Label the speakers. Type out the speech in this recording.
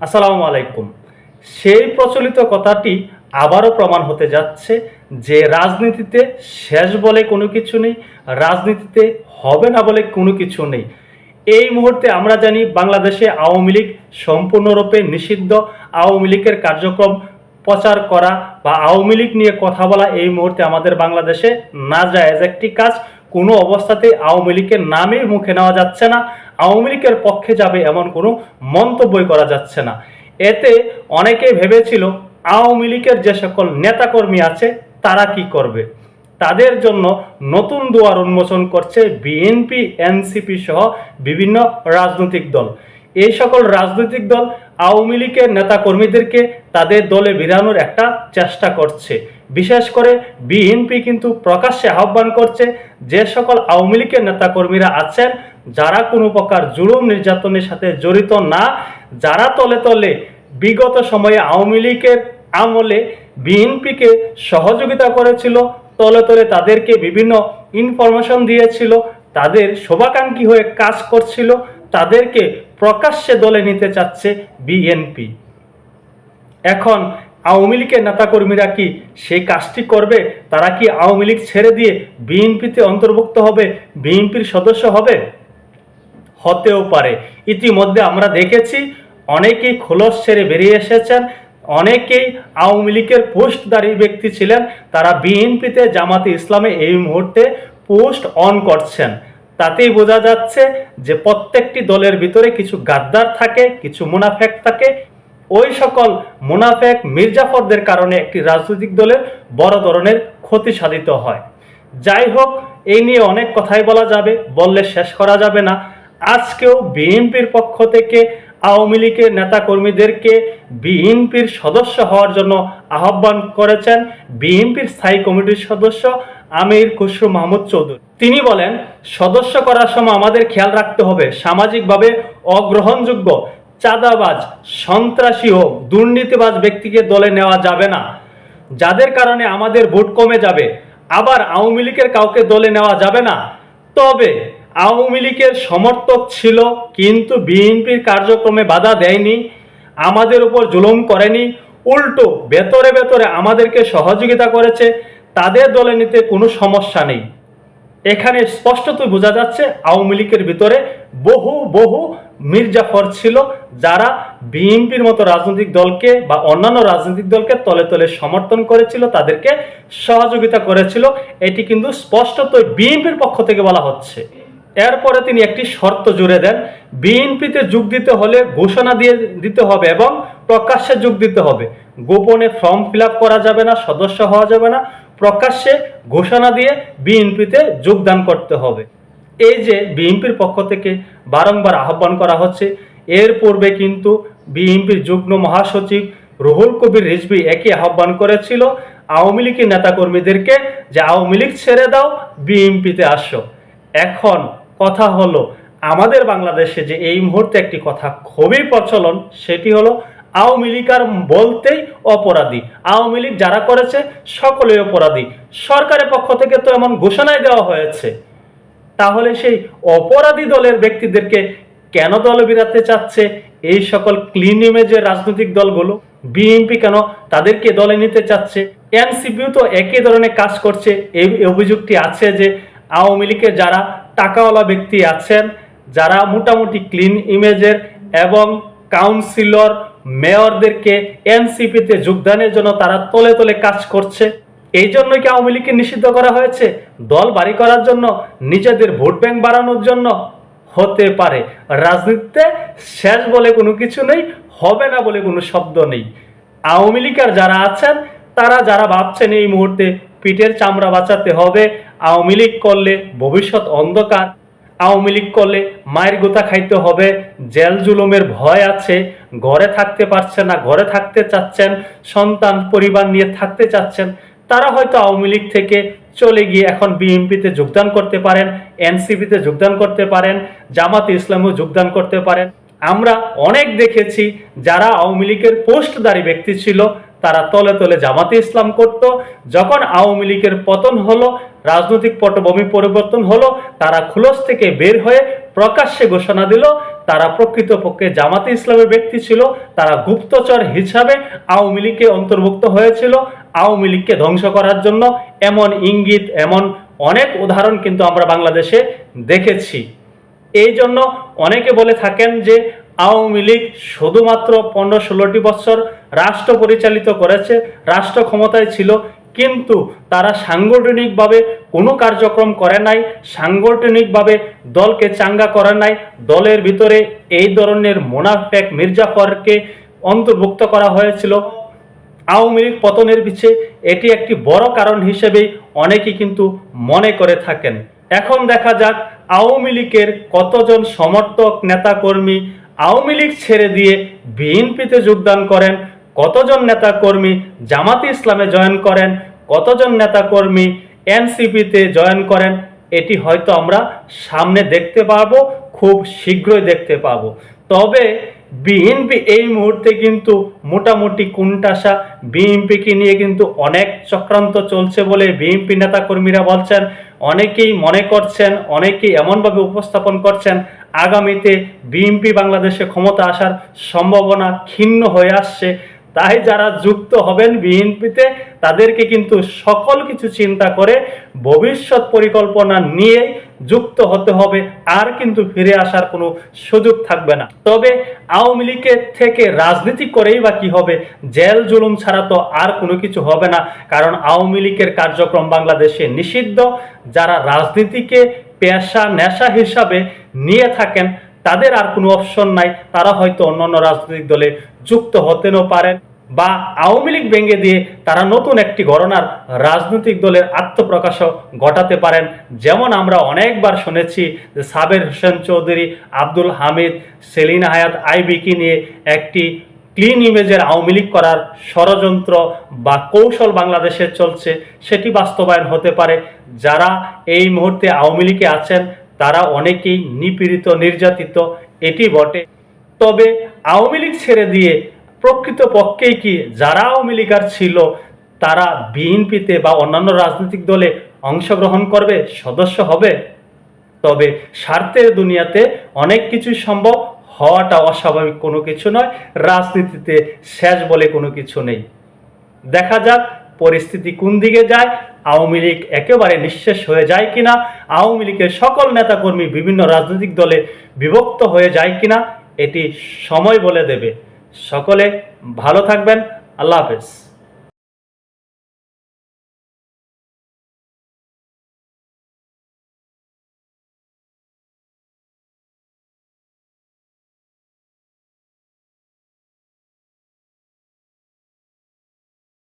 Speaker 1: আসসালামু আলাইকুম। সেই প্রচলিত কথাটি আবারও প্রমাণ হতে যাচ্ছে যে রাজনীতিতে শেষ বলে কোনো কিছু নেই, রাজনীতিতে হবে না বলে কোনো কিছু নেই। এই মুহূর্তে আমরা জানি বাংলাদেশে আওয়ামী লীগ সম্পূর্ণরূপে নিষিদ্ধ। আওয়ামী লীগের কার্যক্রম প্রচার করা বা আওয়ামী লীগ নিয়ে কথা বলা এই মুহূর্তে আমাদের বাংলাদেশে না যায় একটি কাজ। কোনো অবস্থাতেই আওয়ামী লীগের নামে মুখে নেওয়া যাচ্ছে না। আওয়ামী লীগের পক্ষে যাবে এমন কোনো মন্তব্যই করা যাচ্ছে না। এতে অনেকেই ভেবেছিল আওয়ামী লীগের যে সকল নেতাকর্মী আছে, তারা কি করবে? তাদের জন্য নতুন দুয়ার উন্মোচন করছে বিএনপি এনসিপি সহ বিভিন্ন রাজনৈতিক দল। এই সকল রাজনৈতিক দল আওয়ামী লীগের নেতাকর্মীদেরকে তাদের দলে বিরানোর একটা চেষ্টা করছে। বিশেষ করে বিএনপি কিন্তু প্রকাশ্যে আহ্বান করছে যে সকল আওয়ামী লীগের নেতাকর্মীরা আছেন, যারা কোনো প্রকার জুলুম নির্যাতনের সাথে জড়িত না, যারা তলে তলে বিগত সময়ে আওয়ামী লীগের আমলে বিএনপিকে সহযোগিতা করেছিল, তলে তলে তাদেরকে বিভিন্ন ইনফরমেশন দিয়েছিল, তাদের শোভাকাঙ্ক্ষী হয়ে কাজ করছিল, তাদেরকে প্রকাশ্যে দলে নিতে চাচ্ছে বিএনপি এখন আওয়ামী লীগের নেতাকর্মীরা কি সেই কাজটি করবে? তারা কি আওয়ামী লীগ ছেড়ে দিয়ে বিএনপিতে অন্তর্ভুক্ত হবে, বিএনপির সদস্য হবে? হতেও পারে। ইতিমধ্যে আমরা দেখেছি অনেকেই খোলস ছেড়ে বেরিয়ে এসেছেন, অনেকেই আওয়ামী লীগের পোস্টদারী ব্যক্তি ছিলেন, তারা বিএনপিতে জামাতে ইসলামে এই মুহূর্তে পোস্ট অন করছেন। তাতেই বোঝা যাচ্ছে যে প্রত্যেকটি দলের ভিতরে কিছু গাদ্দার থাকে, কিছু মুনাফেক থাকে ওই সকল মুনাফেক মির্জাফরদের কারণে একটি রাজনৈতিক দলের বড় ধরনের ক্ষতি সাধিত হয়। যাই হোক, এই নিয়ে অনেক কথাই বলা যাবে, বললে শেষ করা যাবে না। আজকেও বিএনপির পক্ষ থেকে আওয়ামী লীগের নেতাকর্মীদেরকে বিএনপির সদস্য হওয়ার জন্য আহ্বান করেছেন বিএনপির স্থায়ী কমিটির সদস্য আমির খুসরু মাহমুদ চৌধুরী। তিনি বলেন, সদস্য করার সময় আমাদের খেয়াল রাখতে হবে, সামাজিকভাবে অগ্রহণযোগ্য চাঁদাবাজ, সন্ত্রাসী হোক, দুর্নীতিবাজ ব্যক্তিকে দলে নেওয়া যাবে না। যাদের কারণে আমাদের ভোট কমে যাবে, আবার আওয়ামী লীগের কাউকে দলে নেওয়া যাবে না। তবে আওয়ামী লীগের সমর্থক ছিল, কিন্তু বিএনপির কার্যক্রমে বাধা দেয়নি, আমাদের উপর জুলুম করেনি, উল্টো ভেতরে ভেতরে আমাদেরকে সহযোগিতা করেছে, তাদের দলে নিতে কোনো সমস্যা নেই। এখানে স্পষ্টতই বোঝা যাচ্ছে, আওয়ামী লীগের ভিতরে বহু বহু মির্জাফর ছিল যারা বিএনপির মতো রাজনৈতিক দলকে বা অন্যান্য রাজনৈতিক দলকে তলে তলে সমর্থন করেছিল, তাদেরকে সহযোগিতা করেছিল। এটি কিন্তু স্পষ্টতই বিএনপির পক্ষ থেকে বলা হচ্ছে। এরপরে তিনি একটি শর্ত জুড়ে দেন, বিএনপিতে যোগ দিতে হলে ঘোষণা দিয়ে দিতে হবে এবং প্রকাশ্যে যোগ দিতে হবে। গোপনে ফর্ম ফিল করা যাবে না, সদস্য হওয়া যাবে না। প্রকাশ্যে ঘোষণা দিয়ে বিএনপিতে যোগদান করতে হবে। এই যে বিএনপির পক্ষ থেকে বারংবার আহ্বান করা হচ্ছে, এর পূর্বে কিন্তু বিএনপির যুগ্ম মহাসচিব রুহুল কবির রিজভি একই আহ্বান করেছিল, আওয়ামী লীগের নেতাকর্মীদেরকে যে আওয়ামী লীগ ছেড়ে দাও, বিএনপিতে আসো। এখন কথা হলো, আমাদের বাংলাদেশে যে এই মুহূর্তে একটি কথা খুবই প্রচলন, সেটি হলো আওয়ামী লীগ আর বলতেই অপরাধী। আওয়ামী লীগ যারা করেছে, সকলেই অপরাধী। সরকারের পক্ষ থেকে তো এমন ঘোষণায় দেওয়া হয়েছে। তাহলে সেই অপরাধী দলের ব্যক্তিদেরকে কেন দল বিরাতে চাচ্ছে? এই সকল ক্লিন ইমেজের রাজনৈতিক দলগুলো বিএনপি কেন তাদেরকে দলে নিতে চাচ্ছে? এনসিপিও তো একই ধরনের কাজ করছে। এই অভিযোগটি আছে যে আওয়ামী লীগের যারা টাকাওয়ালা ব্যক্তি আছেন, যারা মোটামুটি ক্লিন ইমেজের এবং কাউন্সিলর মেয়রদেরকে এনসিপিতে যোগদানের জন্য তারা তলে তলে কাজ করছে। এই জন্যই কি আওয়ামী লীগকে নিষিদ্ধ করা হয়েছে? দল বাড়ি করার জন্য, নিজেদের ভোট ব্যাংক বাড়ানোর জন্য? হতে পারে। রাজনীতিতে শেষ বলে কোনো কিছু নেই, হবে না বলে কোনো শব্দ নেই। আওয়ামী লীগের যারা আছেন, তারা যারা ভাবছেন এই মুহূর্তে পিঠের চামড়া বাঁচাতে হবে, আওয়ামী লীগ করলে ভবিষ্যৎ অন্ধকার, আওয়ামী লীগ করলে মায়ের গোতা খাইতে হবে, জেল জুলুমের ভয় আছে, ঘরে থাকতে পারছে না, ঘরে থাকতে চাচ্ছেন, সন্তান, পরিবার নিয়ে থাকতে চাচ্ছেন তারা হয়তো আওয়ামী লীগ থেকে চলে গিয়ে এখন বিএনপিতে যোগদান করতে পারেন, এনসিপিতে যোগদান করতে পারেন, জামাতে ইসলামেও যোগদান করতে পারেন। আমরা অনেক দেখেছি যারা আওয়ামী লীগের পোস্টদারী ব্যক্তি ছিল, তারা তলে তলে জামাতে ইসলাম করত। যখন আওয়ামী লীগের পতন হলো রাজনৈতিক পটভূমি পরিবর্তন হলো, তারা খুলস থেকে বের হয়ে প্রকাশ্যে ঘোষণা দিল, তারা প্রকৃতপক্ষে জামাতে ইসলামের ব্যক্তি ছিল, তারা গুপ্তচর হিসাবে আওয়ামী লীগে অন্তর্ভুক্ত হয়েছিল, আওয়ামী লীগকে ধ্বংস করার জন্য এমন ইঙ্গিত, এমন অনেক উদাহরণ কিন্তু আমরা বাংলাদেশে দেখেছি। এই জন্য অনেকে বলে থাকেন যে আওয়ামী লীগ শুধুমাত্র পনেরো ষোলোটি বছর রাষ্ট্র পরিচালিত করেছে, রাষ্ট্র ক্ষমতায় ছিল কিন্তু তারা সাংগঠনিকভাবে কোনো কার্যক্রম করে নাই, সাংগঠনিকভাবে দলকে চাঙ্গা করে নাই। দলের ভিতরে এই ধরনের মোনাফেক মির্জাফরকে অন্তর্ভুক্ত করা হয়েছিল। আওয়ামী লীগ পতনের পিছে এটি একটি বড় কারণ হিসেবেই অনেকেই কিন্তু মনে করে থাকেন। এখন দেখা যাক আওয়ামী লীগের কতজন সমর্থক, নেতাকর্মী আওয়ামী লীগ ছেড়ে দিয়ে বিএনপিতে যোগদান করেন। কতজন নেতাকর্মী জামাতে ইসলামে জয়েন করেন, কতজন নেতাকর্মী এনসিপিতে জয়েন করেন, এটি হয়তো আমরা সামনে দেখতে পাবো, খুব শীঘ্রই দেখতে পাবো। তবে বিএনপি এই মুহূর্তে কিন্তু মোটামুটি কুণ্ঠাসা। বিএনপিকে নিয়ে কিন্তু অনেক চক্রান্ত চলছে বলে বিএনপি নেতাকর্মীরা বলছেন। অনেকেই মনে করছেন, অনেকেই এমনভাবে উপস্থাপন করছেন, আগামীতে বিএনপি বাংলাদেশে ক্ষমতা আসার সম্ভাবনা ক্ষীণ হয়ে আসছে। তাই যারা যুক্ত হবেন বিএনপিতে, তাদেরকে কিন্তু সকল কিছু চিন্তা করে ভবিষ্যৎ পরিকল্পনা নিয়ে যুক্ত হতে হবে, আর কিন্তু ফিরে আসার কোনো সুযোগ থাকবে না। তবে আওয়ামী লীগের থেকে রাজনীতি করেই বা কি হবে, জেল জুলুম ছাড়া তো আর কোনো কিছু হবে না, কারণ আওয়ামী লীগের কার্যক্রম বাংলাদেশে নিষিদ্ধ। যারা রাজনীতিকে পেশা নেশা হিসাবে নিয়ে থাকেন তাদের আর কোনো অপশন নাই। তারা হয়তো অন্যান্য রাজনৈতিক দলে যুক্ত হতেও পারেন বা আওয়ামী লীগ ভেঙে দিয়ে তারা নতুন একটি গণনার রাজনৈতিক দলের আত্মপ্রকাশও ঘটাতে পারেন। যেমন আমরা অনেকবার শুনেছি যে সাবের হোসেন চৌধুরী, আব্দুল হামিদ, সেলিনা হায়াত আইবিকে নিয়ে একটি ক্লিন ইমেজের আওয়ামী লীগ করার ষড়যন্ত্র বা কৌশল বাংলাদেশে চলছে, সেটি বাস্তবায়ন হতে পারে। যারা এই মুহূর্তে আওয়ামী লীগে আছেন তারা অনেকেই নিপীড়িত, নির্যাতিত, এটি বটে। তবে আওয়ামী লীগ ছেড়ে দিয়ে প্রকৃত পক্ষেই কি যারা আওয়ামী লীগার ছিল, তারা বিএনপিতে বা অন্যান্য রাজনৈতিক দলে অংশগ্রহণ করবে, সদস্য হবে? তবে স্বার্থের দুনিয়াতে অনেক কিছুই সম্ভব হওয়াটা অস্বাভাবিক কোনো কিছু নয়, রাজনীতিতে শেষ বলে কোনো কিছু নেই। দেখা যাক পরিস্থিতি কোন দিকে যায়, আওয়ামী লীগ একেবারে নিঃশেষ হয়ে যায় কিনা, আওয়ামী লীগের সকল নেতাকর্মী বিভিন্ন রাজনৈতিক দলে বিভক্ত হয়ে যায় কিনা, এটি সময় বলে দেবে। সকলে ভালো থাকবেন, আল্লাহ হাফেজ।